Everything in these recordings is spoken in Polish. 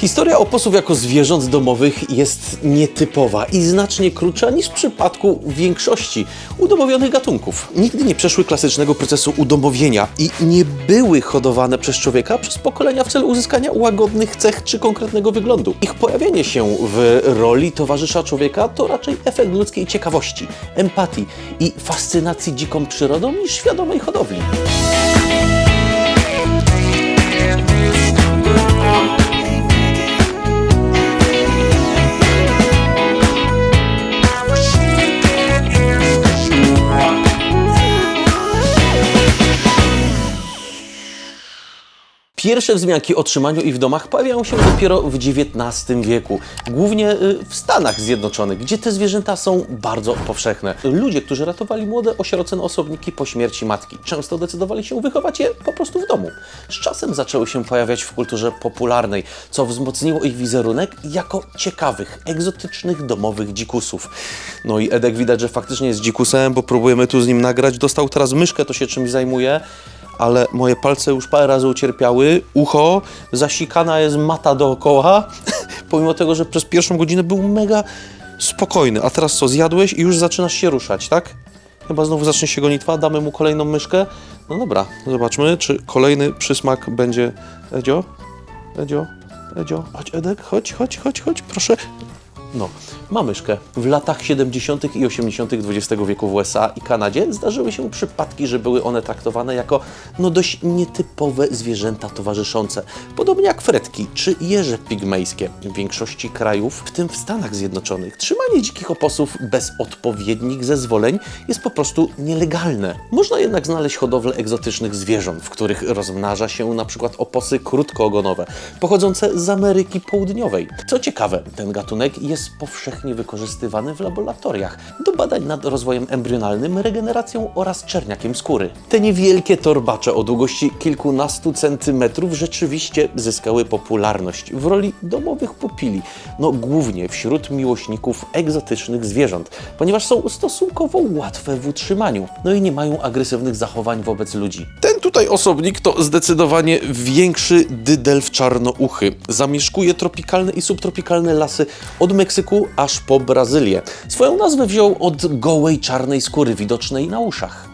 Historia oposów jako zwierząt domowych jest nietypowa i znacznie krótsza niż w przypadku większości udomowionych gatunków. Nigdy nie przeszły klasycznego procesu udomowienia i nie były hodowane przez człowieka przez pokolenia w celu uzyskania łagodnych cech czy konkretnego wyglądu. Ich pojawienie się w roli towarzysza człowieka to raczej efekt ludzkiej ciekawości, empatii i fascynacji dziką przyrodą niż świadomej hodowli. Pierwsze wzmianki o trzymaniu ich w domach pojawiają się dopiero w XIX wieku, głównie y, w Stanach Zjednoczonych, gdzie te zwierzęta są bardzo powszechne. Ludzie, którzy ratowali młode, osierocone osobniki po śmierci matki, często decydowali się wychować je po prostu w domu. Z czasem zaczęły się pojawiać w kulturze popularnej, co wzmocniło ich wizerunek jako ciekawych, egzotycznych domowych dzikusów. No i Edek widać, że faktycznie jest dzikusem, bo próbujemy tu z nim nagrać. Dostał teraz myszkę, to się czymś zajmuje ale moje palce już parę razy ucierpiały, ucho, zasikana jest mata dookoła, pomimo tego, że przez pierwszą godzinę był mega spokojny. A teraz co, zjadłeś i już zaczynasz się ruszać, tak? Chyba znowu zacznie się gonitwa, damy mu kolejną myszkę. No dobra, zobaczmy, czy kolejny przysmak będzie... Edzio? Edzio? Edzio? Chodź Edek, chodź, chodź, chodź, chodź, proszę. No, ma myszkę. W latach 70. i 80. XX wieku w USA i Kanadzie zdarzyły się przypadki, że były one traktowane jako no dość nietypowe zwierzęta towarzyszące. Podobnie jak fretki czy jeże pigmejskie. W większości krajów, w tym w Stanach Zjednoczonych, trzymanie dzikich oposów bez odpowiednich zezwoleń jest po prostu nielegalne. Można jednak znaleźć hodowlę egzotycznych zwierząt, w których rozmnaża się przykład oposy krótkoogonowe, pochodzące z Ameryki Południowej. Co ciekawe, ten gatunek jest powszechnie wykorzystywany w laboratoriach do badań nad rozwojem embrionalnym, regeneracją oraz czerniakiem skóry. Te niewielkie torbacze o długości kilkunastu centymetrów rzeczywiście zyskały popularność w roli domowych pupili, no głównie wśród miłośników egzotycznych zwierząt, ponieważ są stosunkowo łatwe w utrzymaniu, no i nie mają agresywnych zachowań wobec ludzi. Ten tutaj osobnik to zdecydowanie większy dydelf czarnouchy. Zamieszkuje tropikalne i subtropikalne lasy od Meksyku aż po Brazylię. Swoją nazwę wziął od gołej czarnej skóry widocznej na uszach.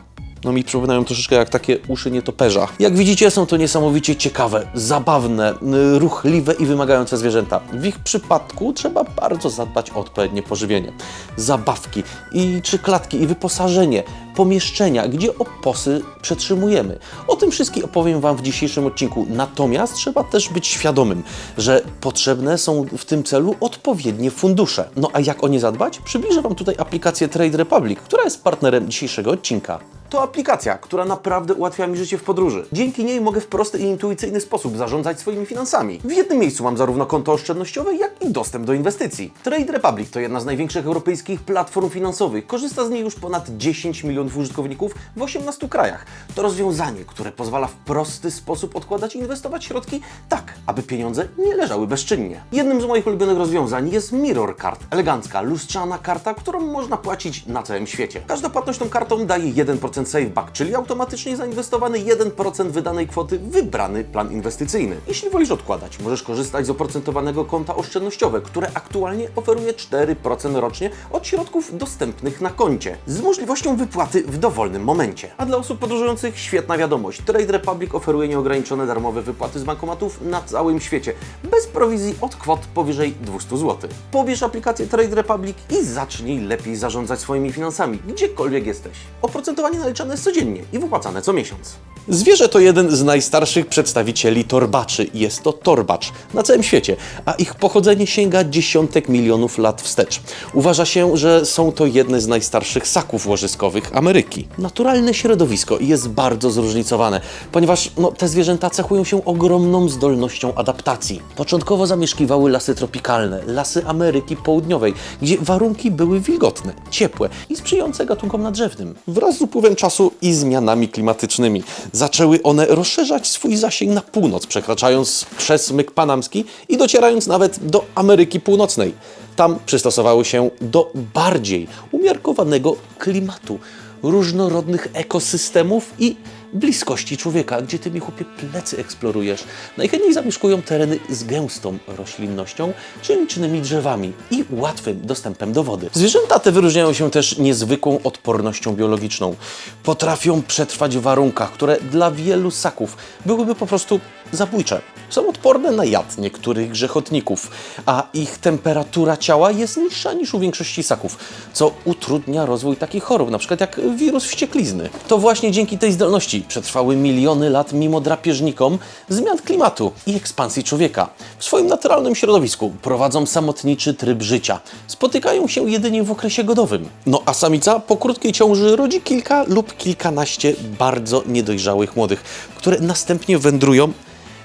No mi przypominają troszeczkę jak takie uszy nietoperza. Jak widzicie, są to niesamowicie ciekawe, zabawne, y, ruchliwe i wymagające zwierzęta. W ich przypadku trzeba bardzo zadbać o odpowiednie pożywienie. Zabawki i czy klatki i wyposażenie, pomieszczenia, gdzie oposy przetrzymujemy. O tym wszystkim opowiem Wam w dzisiejszym odcinku. Natomiast trzeba też być świadomym, że potrzebne są w tym celu odpowiednie fundusze. No a jak o nie zadbać? Przybliżę Wam tutaj aplikację Trade Republic, która jest partnerem dzisiejszego odcinka. To aplikacja, która naprawdę ułatwia mi życie w podróży. Dzięki niej mogę w prosty i intuicyjny sposób zarządzać swoimi finansami. W jednym miejscu mam zarówno konto oszczędnościowe, jak i dostęp do inwestycji. Trade Republic to jedna z największych europejskich platform finansowych. Korzysta z niej już ponad 10 milionów użytkowników w 18 krajach. To rozwiązanie, które pozwala w prosty sposób odkładać i inwestować środki tak, aby pieniądze nie leżały bezczynnie. Jednym z moich ulubionych rozwiązań jest Mirror Card. Elegancka, lustrzana karta, którą można płacić na całym świecie. Każda płatność tą kartą daje 1% saveback, czyli automatycznie zainwestowany 1% wydanej kwoty w wybrany plan inwestycyjny. Jeśli wolisz odkładać, możesz korzystać z oprocentowanego konta oszczędnościowe, które aktualnie oferuje 4% rocznie od środków dostępnych na koncie, z możliwością wypłaty w dowolnym momencie. A dla osób podróżujących świetna wiadomość. Trade Republic oferuje nieograniczone darmowe wypłaty z bankomatów na całym świecie, bez prowizji od kwot powyżej 200 zł. Pobierz aplikację Trade Republic i zacznij lepiej zarządzać swoimi finansami, gdziekolwiek jesteś. Oprocentowanie naliczane jest codziennie i wypłacane co miesiąc. Zwierzę to jeden z najstarszych przedstawicieli torbaczy. Jest to torbacz na całym świecie, a ich pochodzenie sięga dziesiątek milionów lat wstecz. Uważa się, że są to jedne z najstarszych ssaków łożyskowych Ameryki. Naturalne środowisko jest bardzo zróżnicowane, ponieważ no, te zwierzęta cechują się ogromną zdolnością adaptacji. Początkowo zamieszkiwały lasy tropikalne, lasy Ameryki Południowej, gdzie warunki były wilgotne, ciepłe i sprzyjające gatunkom nadrzewnym. Wraz z upływem czasu i zmianami klimatycznymi zaczęły one rozszerzać swój zasięg na północ, przekraczając przez myk panamski i docierając nawet do Ameryki Północnej. Tam przystosowały się do bardziej umiarkowanego klimatu, różnorodnych ekosystemów i bliskości człowieka, gdzie ty mi chłopie plecy eksplorujesz. Najchętniej zamieszkują tereny z gęstą roślinnością, czy licznymi drzewami i łatwym dostępem do wody. Zwierzęta te wyróżniają się też niezwykłą odpornością biologiczną. Potrafią przetrwać w warunkach, które dla wielu ssaków byłyby po prostu zabójcze. Są odporne na jad niektórych grzechotników, a ich temperatura ciała jest niższa niż u większości ssaków, co utrudnia rozwój takich chorób, na przykład jak wirus wścieklizny. To właśnie dzięki tej zdolności przetrwały miliony lat mimo drapieżnikom zmian klimatu i ekspansji człowieka. W swoim naturalnym środowisku prowadzą samotniczy tryb życia. Spotykają się jedynie w okresie godowym. No a samica po krótkiej ciąży rodzi kilka lub kilkanaście bardzo niedojrzałych młodych, które następnie wędrują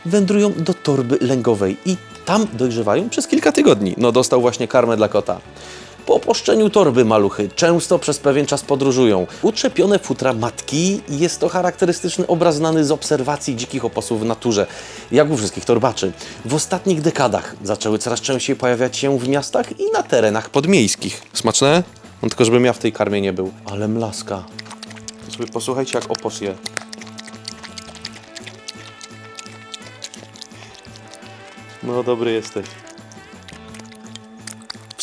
wędrują do torby lęgowej i tam dojrzewają przez kilka tygodni. No dostał właśnie karmę dla kota. Po opuszczeniu torby maluchy często przez pewien czas podróżują. Utrzepione futra matki jest to charakterystyczny obraz znany z obserwacji dzikich oposów w naturze, jak u wszystkich torbaczy. W ostatnich dekadach zaczęły coraz częściej pojawiać się w miastach i na terenach podmiejskich. Smaczne? No tylko żebym ja w tej karmie nie był. Ale mlaska. Posłuchajcie jak opos je. No dobry jesteś.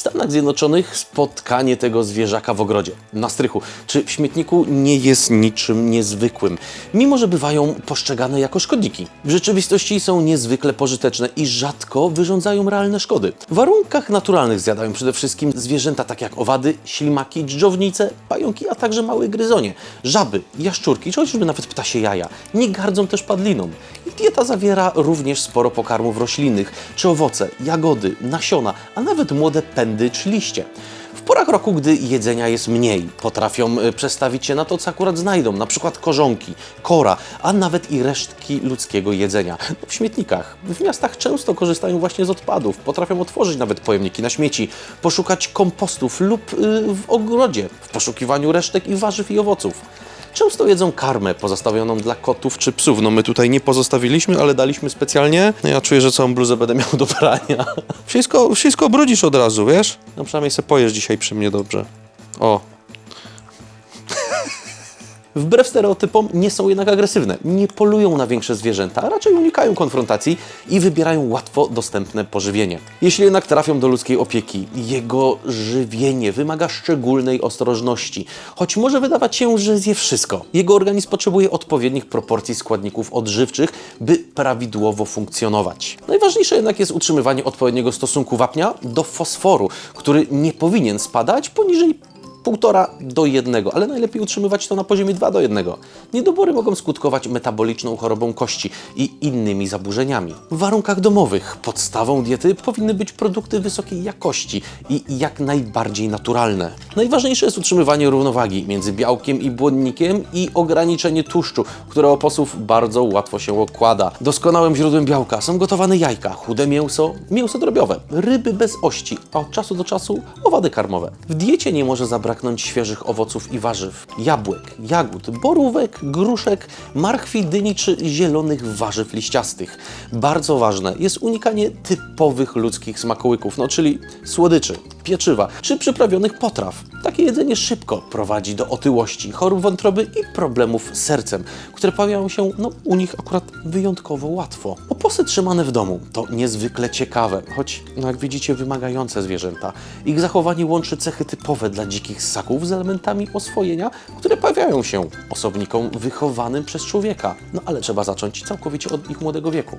Stanach Zjednoczonych spotkanie tego zwierzaka w ogrodzie, na strychu czy w śmietniku nie jest niczym niezwykłym, mimo że bywają postrzegane jako szkodniki. W rzeczywistości są niezwykle pożyteczne i rzadko wyrządzają realne szkody. W warunkach naturalnych zjadają przede wszystkim zwierzęta takie jak owady, ślimaki, dżdżownice, pająki, a także małe gryzonie, żaby, jaszczurki, czy chociażby nawet ptasie jaja. Nie gardzą też padliną. Dieta zawiera również sporo pokarmów roślinnych, czy owoce, jagody, nasiona, a nawet młode pędy czy liście. W porach roku, gdy jedzenia jest mniej, potrafią e, przestawić się na to, co akurat znajdą, na przykład korzonki, kora, a nawet i resztki ludzkiego jedzenia. W śmietnikach, w miastach często korzystają właśnie z odpadów, potrafią otworzyć nawet pojemniki na śmieci, poszukać kompostów lub y, w ogrodzie, w poszukiwaniu resztek i warzyw i owoców. Często jedzą karmę pozostawioną dla kotów czy psów. No my tutaj nie pozostawiliśmy, ale daliśmy specjalnie. No ja czuję, że całą bluzę będę miał do prania. Wszystko, wszystko brudzisz od razu, wiesz? No przynajmniej se pojesz dzisiaj przy mnie dobrze. O. Wbrew stereotypom nie są jednak agresywne. Nie polują na większe zwierzęta, a raczej unikają konfrontacji i wybierają łatwo dostępne pożywienie. Jeśli jednak trafią do ludzkiej opieki, jego żywienie wymaga szczególnej ostrożności. Choć może wydawać się, że zje wszystko. Jego organizm potrzebuje odpowiednich proporcji składników odżywczych, by prawidłowo funkcjonować. Najważniejsze jednak jest utrzymywanie odpowiedniego stosunku wapnia do fosforu, który nie powinien spadać poniżej 1,5 do 1, ale najlepiej utrzymywać to na poziomie 2 do 1. Niedobory mogą skutkować metaboliczną chorobą kości i innymi zaburzeniami. W warunkach domowych podstawą diety powinny być produkty wysokiej jakości i jak najbardziej naturalne. Najważniejsze jest utrzymywanie równowagi między białkiem i błonnikiem i ograniczenie tłuszczu, które u posów bardzo łatwo się okłada. Doskonałym źródłem białka są gotowane jajka, chude mięso, mięso drobiowe, ryby bez ości, a od czasu do czasu owady karmowe. W diecie nie może zabraknąć świeżych owoców i warzyw, jabłek, jagód, borówek, gruszek, marchwi, dyni czy zielonych warzyw liściastych. Bardzo ważne jest unikanie typowych ludzkich smakołyków, no czyli słodyczy, pieczywa czy przyprawionych potraw. Takie jedzenie szybko prowadzi do otyłości, chorób wątroby i problemów z sercem, które pojawiają się no, u nich akurat wyjątkowo łatwo. Oposy trzymane w domu to niezwykle ciekawe, choć no, jak widzicie wymagające zwierzęta. Ich zachowanie łączy cechy typowe dla dzikich ssaków z elementami oswojenia, które pojawiają się osobnikom wychowanym przez człowieka. No ale trzeba zacząć całkowicie od ich młodego wieku.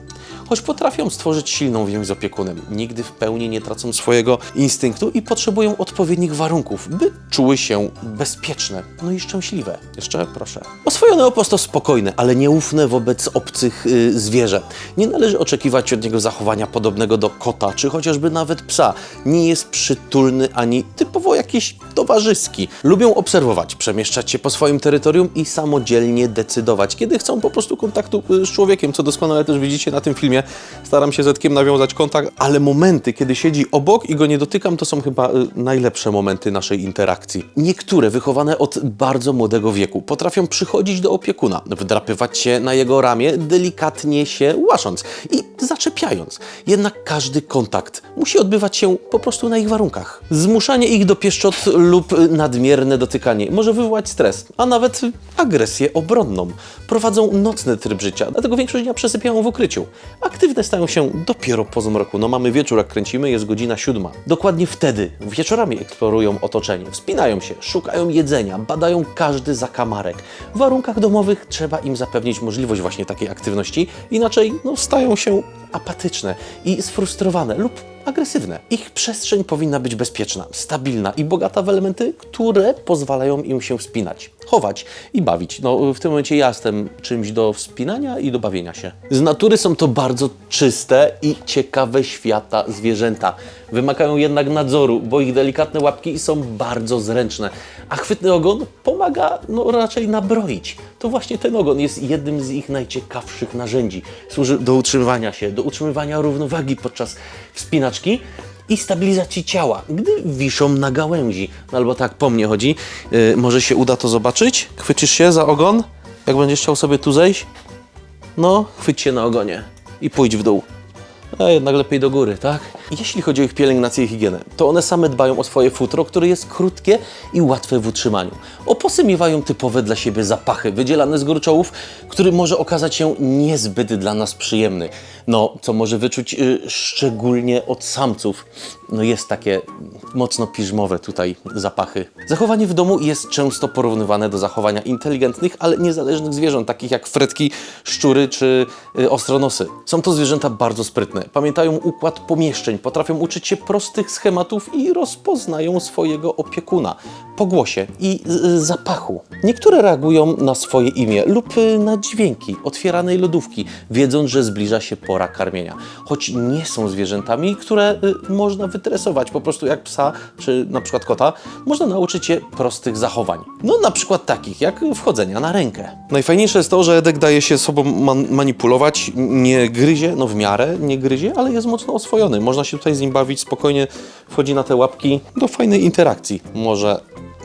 Choć potrafią stworzyć silną więź z opiekunem, nigdy w pełni nie tracą swojego instynktu i potrzebują odpowiednich warunków, by czuły się bezpieczne, no i szczęśliwe. Jeszcze proszę. Oswojony opos to spokojne, ale nieufne wobec obcych y, zwierzę. Nie należy oczekiwać od niego zachowania podobnego do kota, czy chociażby nawet psa. Nie jest przytulny ani typowo jakiś towarzyski. Lubią obserwować, przemieszczać się po swoim terytorium i samodzielnie decydować, kiedy chcą po prostu kontaktu y, z człowiekiem, co doskonale też widzicie na tym filmie. Staram się z Edkiem nawiązać kontakt, ale momenty, kiedy siedzi obok i go nie dotykam, to są chyba y, najlepsze momenty naszej interakcji. Niektóre wychowane od bardzo młodego wieku potrafią przychodzić do opiekuna, wdrapywać się na jego ramię, delikatnie się łasząc, i zaczepiając. Jednak każdy kontakt musi odbywać się po prostu na ich warunkach. Zmuszanie ich do pieszczot lub nadmierne dotykanie może wywołać stres, a nawet agresję obronną. Prowadzą nocny tryb życia, dlatego większość dnia przesypiają w ukryciu. Aktywne stają się dopiero po zmroku. No mamy wieczór, jak kręcimy, jest godzina siódma. Dokładnie wtedy, wieczorami eksplorują otoczenie, wspinają się, szukają jedzenia, badają każdy zakamarek. W warunkach domowych trzeba im zapewnić możliwość właśnie takiej aktywności, inaczej no, stają się apatyczne i sfrustrowane lub agresywne. Ich przestrzeń powinna być bezpieczna, stabilna i bogata w elementy, które pozwalają im się wspinać, chować i bawić. No, w tym momencie ja jestem czymś do wspinania i do bawienia się. Z natury są to bardzo czyste i ciekawe świata zwierzęta. Wymagają jednak nadzoru, bo ich delikatne łapki są bardzo zręczne, a chwytny ogon pomaga no, raczej nabroić. To właśnie ten ogon jest jednym z ich najciekawszych narzędzi. Służy do utrzymywania się, do utrzymywania równowagi podczas wspinaczki i stabilizacji ciała, gdy wiszą na gałęzi. No albo tak po mnie chodzi. Yy, może się uda to zobaczyć? Chwycisz się za ogon? Jak będziesz chciał sobie tu zejść? No, chwyć się na ogonie i pójdź w dół. A jednak lepiej do góry, tak? Jeśli chodzi o ich pielęgnację i higienę, to one same dbają o swoje futro, które jest krótkie i łatwe w utrzymaniu. Oposy miewają typowe dla siebie zapachy, wydzielane z gruczołów, który może okazać się niezbyt dla nas przyjemny. No, co może wyczuć y, szczególnie od samców. No jest takie mocno piżmowe tutaj zapachy. Zachowanie w domu jest często porównywane do zachowania inteligentnych, ale niezależnych zwierząt, takich jak fretki, szczury czy y, ostronosy. Są to zwierzęta bardzo sprytne. Pamiętają układ pomieszczeń, potrafią uczyć się prostych schematów i rozpoznają swojego opiekuna po głosie i zapachu. Niektóre reagują na swoje imię lub y, na dźwięki otwieranej lodówki, wiedząc, że zbliża się pora karmienia. Choć nie są zwierzętami, które y, można wytresować po prostu jak psa czy na przykład kota, można nauczyć je prostych zachowań. No na przykład takich jak wchodzenia na rękę. Najfajniejsze jest to, że Edek daje się sobą man- manipulować, nie gryzie, no w miarę nie gryzie, ale jest mocno oswojony. Można się tutaj z nim bawić, spokojnie wchodzi na te łapki do fajnej interakcji. Może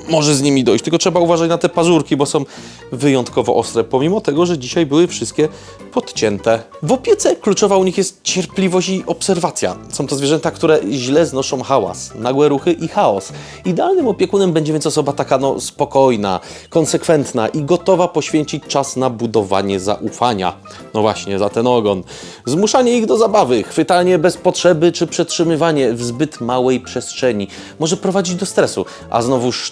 może z nimi dojść. Tylko trzeba uważać na te pazurki, bo są wyjątkowo ostre, pomimo tego, że dzisiaj były wszystkie podcięte. W opiece kluczowa u nich jest cierpliwość i obserwacja. Są to zwierzęta, które źle znoszą hałas, nagłe ruchy i chaos. Idealnym opiekunem będzie więc osoba taka no, spokojna, konsekwentna i gotowa poświęcić czas na budowanie zaufania. No właśnie, za ten ogon. Zmuszanie ich do zabawy, chwytanie bez potrzeby czy przetrzymywanie w zbyt małej przestrzeni może prowadzić do stresu, a znowuż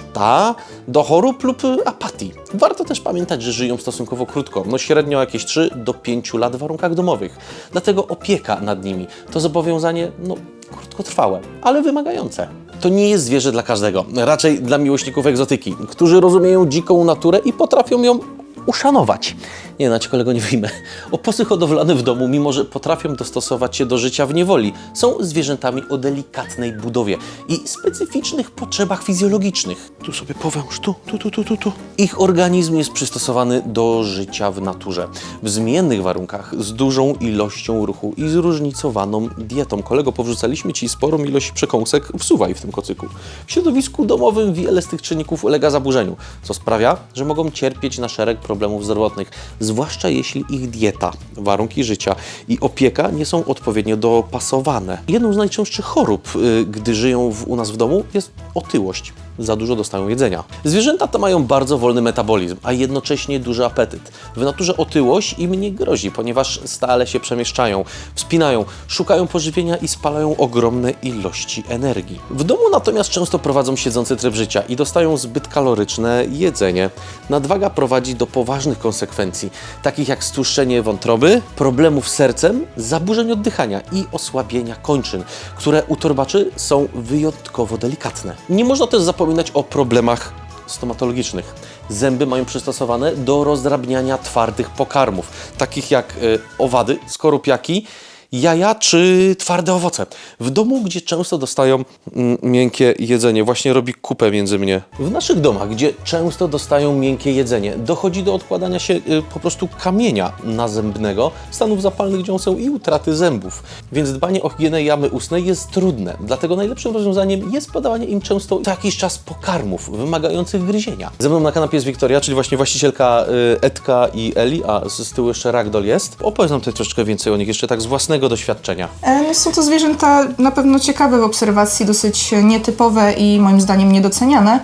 do chorób lub apatii. Warto też pamiętać, że żyją stosunkowo krótko, no średnio jakieś 3 do 5 lat w warunkach domowych. Dlatego opieka nad nimi to zobowiązanie no, krótkotrwałe, ale wymagające. To nie jest zwierzę dla każdego, raczej dla miłośników egzotyki, którzy rozumieją dziką naturę i potrafią ją uszanować. Nie, na kolego nie wyjmę. Oposy hodowlane w domu, mimo że potrafią dostosować się do życia w niewoli, są zwierzętami o delikatnej budowie i specyficznych potrzebach fizjologicznych. Tu sobie powęż, tu, tu, tu, tu, tu, tu. Ich organizm jest przystosowany do życia w naturze. W zmiennych warunkach, z dużą ilością ruchu i zróżnicowaną dietą. Kolego, powrzucaliśmy Ci sporą ilość przekąsek, wsuwaj w tym kocyku. W środowisku domowym wiele z tych czynników ulega zaburzeniu, co sprawia, że mogą cierpieć na szereg problemów zdrowotnych, zwłaszcza jeśli ich dieta, warunki życia i opieka nie są odpowiednio dopasowane. Jedną z najczęstszych chorób, y, gdy żyją w, u nas w domu, jest otyłość. Za dużo dostają jedzenia. Zwierzęta te mają bardzo wolny metabolizm, a jednocześnie duży apetyt. W naturze otyłość im nie grozi, ponieważ stale się przemieszczają, wspinają, szukają pożywienia i spalają ogromne ilości energii. W domu natomiast często prowadzą siedzący tryb życia i dostają zbyt kaloryczne jedzenie. Nadwaga prowadzi do poważnych konsekwencji, takich jak stłuszczenie wątroby, problemów z sercem, zaburzeń oddychania i osłabienia kończyn, które u torbaczy są wyjątkowo delikatne. Nie można też zapominać o problemach stomatologicznych. Zęby mają przystosowane do rozdrabniania twardych pokarmów, takich jak y, owady, skorupiaki jaja czy twarde owoce. W domu, gdzie często dostają mm, miękkie jedzenie, właśnie robi kupę między mnie. W naszych domach, gdzie często dostają miękkie jedzenie, dochodzi do odkładania się y, po prostu kamienia nazębnego, stanów zapalnych dziąseł i utraty zębów. Więc dbanie o higienę jamy ustnej jest trudne. Dlatego najlepszym rozwiązaniem jest podawanie im często co jakiś czas pokarmów wymagających gryzienia. Ze mną na kanapie jest Wiktoria, czyli właśnie właścicielka y, Edka i Eli, a z tyłu jeszcze Ragdoll jest. Opowiedz nam tutaj troszeczkę więcej o nich, jeszcze tak z własnego doświadczenia. E, No są to zwierzęta na pewno ciekawe w obserwacji, dosyć nietypowe i moim zdaniem niedoceniane.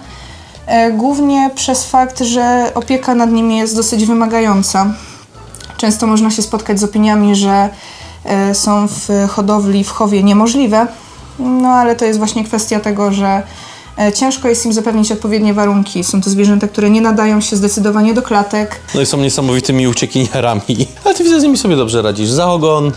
E, Głównie przez fakt, że opieka nad nimi jest dosyć wymagająca. Często można się spotkać z opiniami, że e, są w hodowli, w chowie niemożliwe, no ale to jest właśnie kwestia tego, że ciężko jest im zapewnić odpowiednie warunki. Są to zwierzęta, które nie nadają się zdecydowanie do klatek, No i są niesamowitymi uciekiniarami. Ale ty widzę, z nimi sobie dobrze radzisz. Za ogon,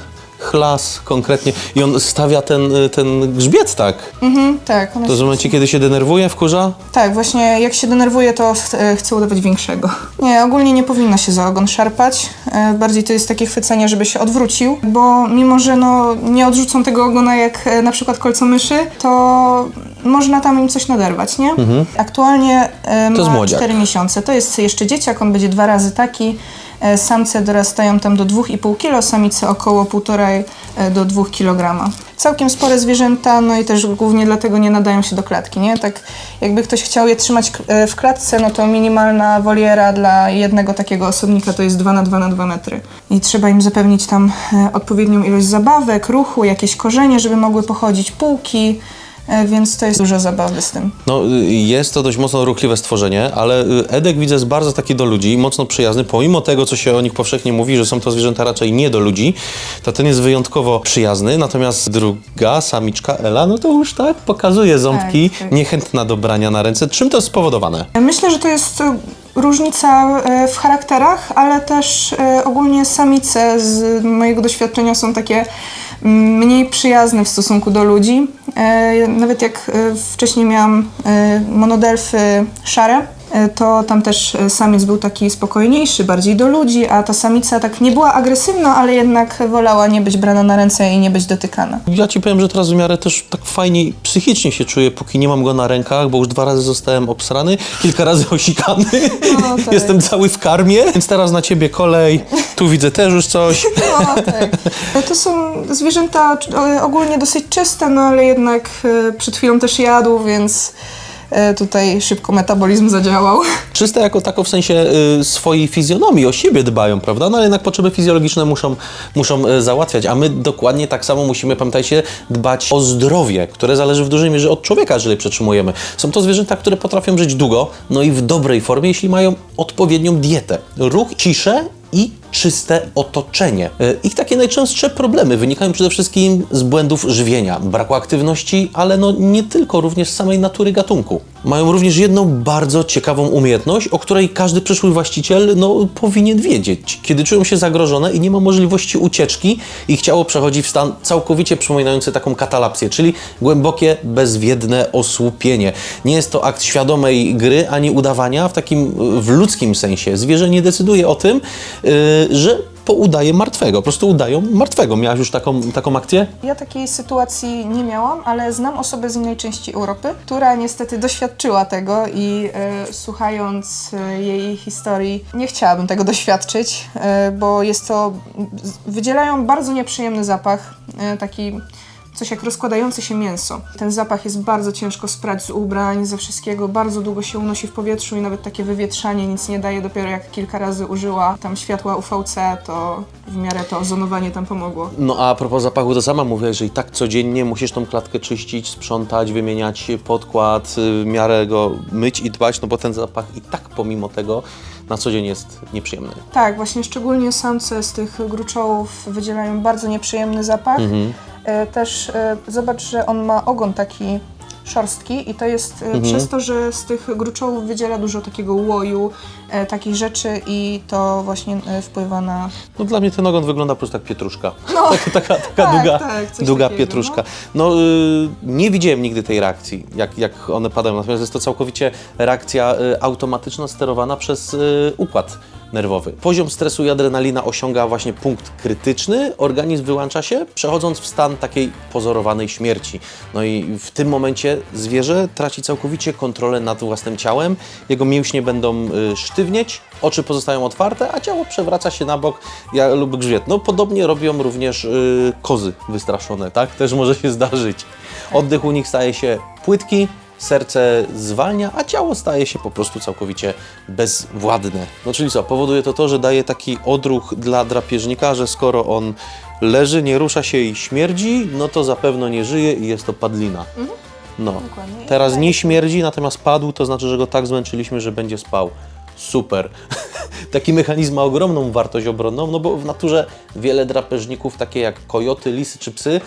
chlas konkretnie. I on stawia ten, y, ten grzbiet tak. Mhm, tak, To w momencie, kiedy się denerwuje, wkurza? Tak, właśnie jak się denerwuje, to ch- chce udawać większego. Nie, ogólnie nie powinno się za ogon szarpać. E, Bardziej to jest takie chwycenie, żeby się odwrócił, bo mimo, że no, nie odrzucą tego ogona jak e, na przykład kolco myszy, to można tam im coś naderwać, nie? Aktualnie e, To jest ma młodziak. 4 miesiące. To jest jeszcze dzieciak, on będzie dwa razy taki. E, Samce dorastają tam do 2,5 kg, samice około 1,5 e, do 2 kg. Całkiem spore zwierzęta, no i też głównie dlatego nie nadają się do klatki, nie? Tak jakby ktoś chciał je trzymać e, w klatce, no to minimalna woliera dla jednego takiego osobnika to jest 2 na 2 na 2 metry. I trzeba im zapewnić tam odpowiednią ilość zabawek, ruchu, jakieś korzenie, żeby mogły pochodzić, półki, więc to jest dużo zabawy z tym. No, y, jest to dość mocno ruchliwe stworzenie, ale y, Edek widzę jest bardzo taki do ludzi, mocno przyjazny, pomimo tego, co się o nich powszechnie mówi, że są to zwierzęta raczej nie do ludzi, to ten jest wyjątkowo przyjazny, natomiast druga, samiczka Ela, no to już tak pokazuje ząbki, Tak, tak. niechętna do brania na ręce. Czym to jest spowodowane? Myślę, że to jest e, różnica e, w charakterach, ale też e, ogólnie samice z mojego doświadczenia są takie mm, mniej przyjazne w stosunku do ludzi. E, Nawet jak e, wcześniej miałam e, monodelfy szare, to tam też e, samiec był taki spokojniejszy, bardziej do ludzi, a ta samica tak nie była agresywna, ale jednak wolała nie być brana na ręce i nie być dotykana. Ja ci powiem, że teraz w miarę też tak fajnie psychicznie się czuję, póki nie mam go na rękach, bo już dwa razy zostałem obsrany, kilka razy osikany. No, tak. Jestem cały w karmie, więc teraz na ciebie kolej. Tu widzę też już coś. No, tak. To są zwierzęta e, ogólnie dosyć czyste, no ale jednak e, przed chwilą też jadł, więc e, tutaj szybko metabolizm zadziałał. Czyste jako tako w sensie y, swojej fizjonomii, o siebie dbają, prawda? No ale jednak potrzeby fizjologiczne muszą, muszą y, załatwiać, a my dokładnie tak samo musimy, pamiętajcie, dbać o zdrowie, które zależy w dużej mierze od człowieka, jeżeli przetrzymujemy. Są to zwierzęta, które potrafią żyć długo, no i w dobrej formie, jeśli mają odpowiednią dietę. Ruch, ciszę i czyste otoczenie. Y, Ich takie najczęstsze problemy wynikają przede wszystkim z błędów żywienia, braku aktywności, ale no nie tylko, również z samej natury gatunku. Mają również jedną bardzo ciekawą umiejętność, o której każdy przyszły właściciel no, powinien wiedzieć. Kiedy czują się zagrożone i nie ma możliwości ucieczki, ich ciało przechodzi w stan całkowicie przypominający taką katalapsję, czyli głębokie, bezwiedne osłupienie. Nie jest to akt świadomej gry ani udawania w takim w ludzkim sensie. Zwierzę nie decyduje o tym, y, że poudaje martwego, po prostu udają martwego. Miałaś już taką, taką akcję? Ja takiej sytuacji nie miałam, ale znam osobę z innej części Europy, która niestety doświadczyła tego i e, słuchając e, jej historii nie chciałabym tego doświadczyć, e, bo jest to, wydzielają bardzo nieprzyjemny zapach, e, taki coś jak rozkładające się mięso. Ten zapach jest bardzo ciężko sprać z ubrań, ze wszystkiego, bardzo długo się unosi w powietrzu i nawet takie wywietrzanie nic nie daje, dopiero jak kilka razy użyła tam światła UVC, to w miarę to ozonowanie tam pomogło. No a propos zapachu, to sama mówię, że i tak codziennie musisz tą klatkę czyścić, sprzątać, wymieniać podkład, y, w miarę go myć i dbać, no bo ten zapach i tak pomimo tego na co dzień jest nieprzyjemny. Tak, właśnie szczególnie samce z tych gruczołów wydzielają bardzo nieprzyjemny zapach. E, Też e, zobacz, że on ma ogon taki szorstki i to jest e, przez to, że z tych gruczołów wydziela dużo takiego łoju, e, takich rzeczy i to właśnie e, wpływa na... No dla mnie ten ogon wygląda po prostu jak pietruszka. No. taka taka, taka Tak, długa, tak, długa takiego, pietruszka. No y, nie widziałem nigdy tej reakcji, jak, jak one padają, natomiast jest to całkowicie reakcja y, automatyczna, sterowana przez y, układ nerwowy. Poziom stresu i adrenalina osiąga właśnie punkt krytyczny, organizm wyłącza się, przechodząc w stan takiej pozorowanej śmierci. No i w tym momencie zwierzę traci całkowicie kontrolę nad własnym ciałem, jego mięśnie będą y, sztywnieć, oczy pozostają otwarte, a ciało przewraca się na bok ja, lub grzbiet. No podobnie robią również y, kozy wystraszone, tak? Też może się zdarzyć. Oddech u nich staje się płytki, serce zwalnia, a ciało staje się po prostu całkowicie bezwładne. No czyli co, powoduje to to, że daje taki odruch dla drapieżnika, że skoro on leży, nie rusza się i śmierdzi, no to zapewne nie żyje i jest to padlina. No. Dokładnie. Teraz tak. nie śmierdzi, natomiast padł, to znaczy, że go tak zmęczyliśmy, że będzie spał. Super. Taki mechanizm ma ogromną wartość obronną, no bo w naturze wiele drapieżników, takie jak kojoty, lisy czy psy,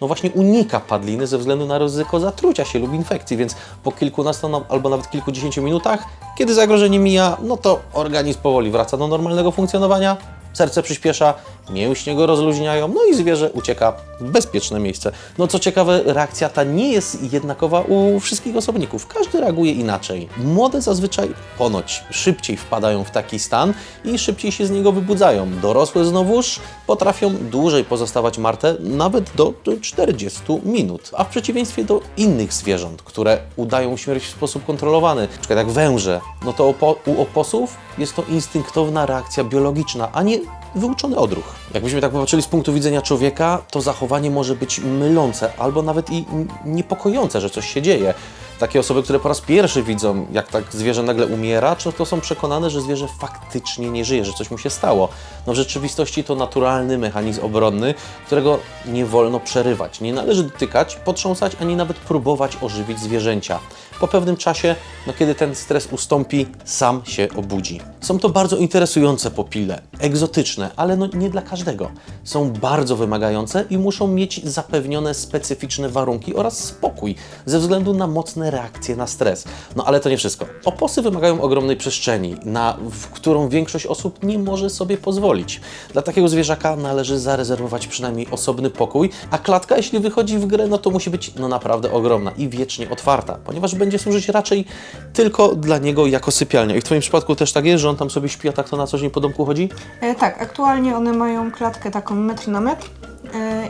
no właśnie unika padliny ze względu na ryzyko zatrucia się lub infekcji, więc po kilkunastu no, albo nawet kilkudziesięciu minutach, kiedy zagrożenie mija, no to organizm powoli wraca do normalnego funkcjonowania, serce przyspiesza, mięśnie go rozluźniają, no i zwierzę ucieka w bezpieczne miejsce. No co ciekawe, reakcja ta nie jest jednakowa u wszystkich osobników. Każdy reaguje inaczej. Młode zazwyczaj ponoć szybciej wpadają w taki stan i szybciej się z niego wybudzają. Dorosłe znowuż potrafią dłużej pozostawać martwe, nawet do 40 minut. A w przeciwieństwie do innych zwierząt, które udają śmierć w sposób kontrolowany, na przykład jak węże, no to opo- u oposów jest to instynktowna reakcja biologiczna, a nie wyuczony odruch. Jakbyśmy tak popatrzyli z punktu widzenia człowieka, to zachowanie może być mylące albo nawet i niepokojące, że coś się dzieje. Takie osoby, które po raz pierwszy widzą, jak tak zwierzę nagle umiera, często są przekonane, że zwierzę faktycznie nie żyje, że coś mu się stało. No w rzeczywistości to naturalny mechanizm obronny, którego nie wolno przerywać. Nie należy dotykać, potrząsać, ani nawet próbować ożywić zwierzęcia. Po pewnym czasie, no kiedy ten stres ustąpi, sam się obudzi. Są to bardzo interesujące popile, egzotyczne, ale no nie dla każdego. Są bardzo wymagające i muszą mieć zapewnione specyficzne warunki oraz spokój ze względu na mocne reakcje na stres. No ale to nie wszystko. Oposy wymagają ogromnej przestrzeni, na w którą większość osób nie może sobie pozwolić. Dla takiego zwierzaka należy zarezerwować przynajmniej osobny pokój, a klatka, jeśli wychodzi w grę, no to musi być no naprawdę ogromna i wiecznie otwarta, ponieważ będzie służyć raczej tylko dla niego jako sypialnia. I w Twoim przypadku też tak jest, że on tam sobie śpi, a tak to na co dzień po domku chodzi? E, tak, aktualnie one mają klatkę taką metr na metr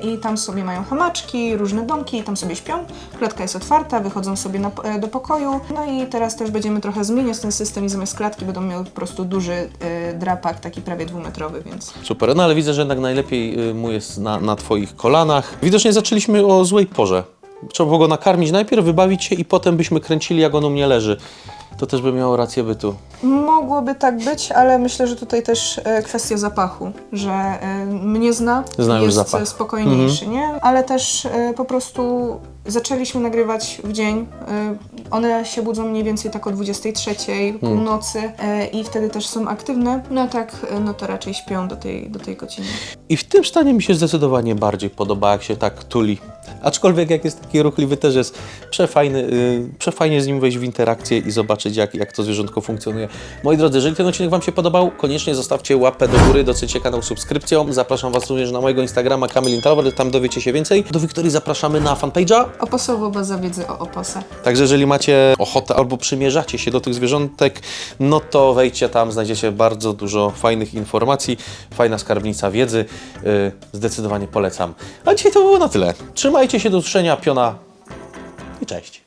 i tam sobie mają hamaczki, różne domki i tam sobie śpią. Klatka jest otwarta, wychodzą sobie na, e, do pokoju. No i teraz też będziemy trochę zmieniać ten system i zamiast klatki będą miały po prostu duży e, drapak, taki prawie dwumetrowy, więc Super, no ale widzę, że jednak najlepiej y, mu jest na, na Twoich kolanach. Widocznie zaczęliśmy o złej porze. Trzeba było go nakarmić najpierw, wybawić się i potem byśmy kręcili, jak on u mnie leży. To też by miało rację bytu. Mogłoby tak być, ale myślę, że tutaj też e, kwestia zapachu, że e, mnie zna, Zna już jest zapach. e, spokojniejszy, nie? Ale też e, po prostu zaczęliśmy nagrywać w dzień. E, one się budzą mniej więcej tak o 23, północy e, i wtedy też są aktywne. No a tak, e, no to raczej śpią do tej, do tej godziny. I w tym stanie mi się zdecydowanie bardziej podoba, jak się tak tuli. Aczkolwiek jak jest taki ruchliwy, też jest przefajny, yy, przefajnie z nim wejść w interakcję i zobaczyć, jak, jak to zwierzątko funkcjonuje. Moi drodzy, jeżeli ten odcinek Wam się podobał, koniecznie zostawcie łapę do góry, docencie kanał subskrypcją. Zapraszam Was również na mojego Instagrama Kamil Interlover, tam dowiecie się więcej. Do Wiktorii zapraszamy na fanpage'a. Oposowo baza wiedzy o oposach. Także jeżeli macie ochotę albo przymierzacie się do tych zwierzątek, no to wejdźcie tam, znajdziecie bardzo dużo fajnych informacji, fajna skarbnica wiedzy. Yy, zdecydowanie polecam. A dzisiaj to było na tyle. Trzymajcie się do usłyszenia, piona i cześć.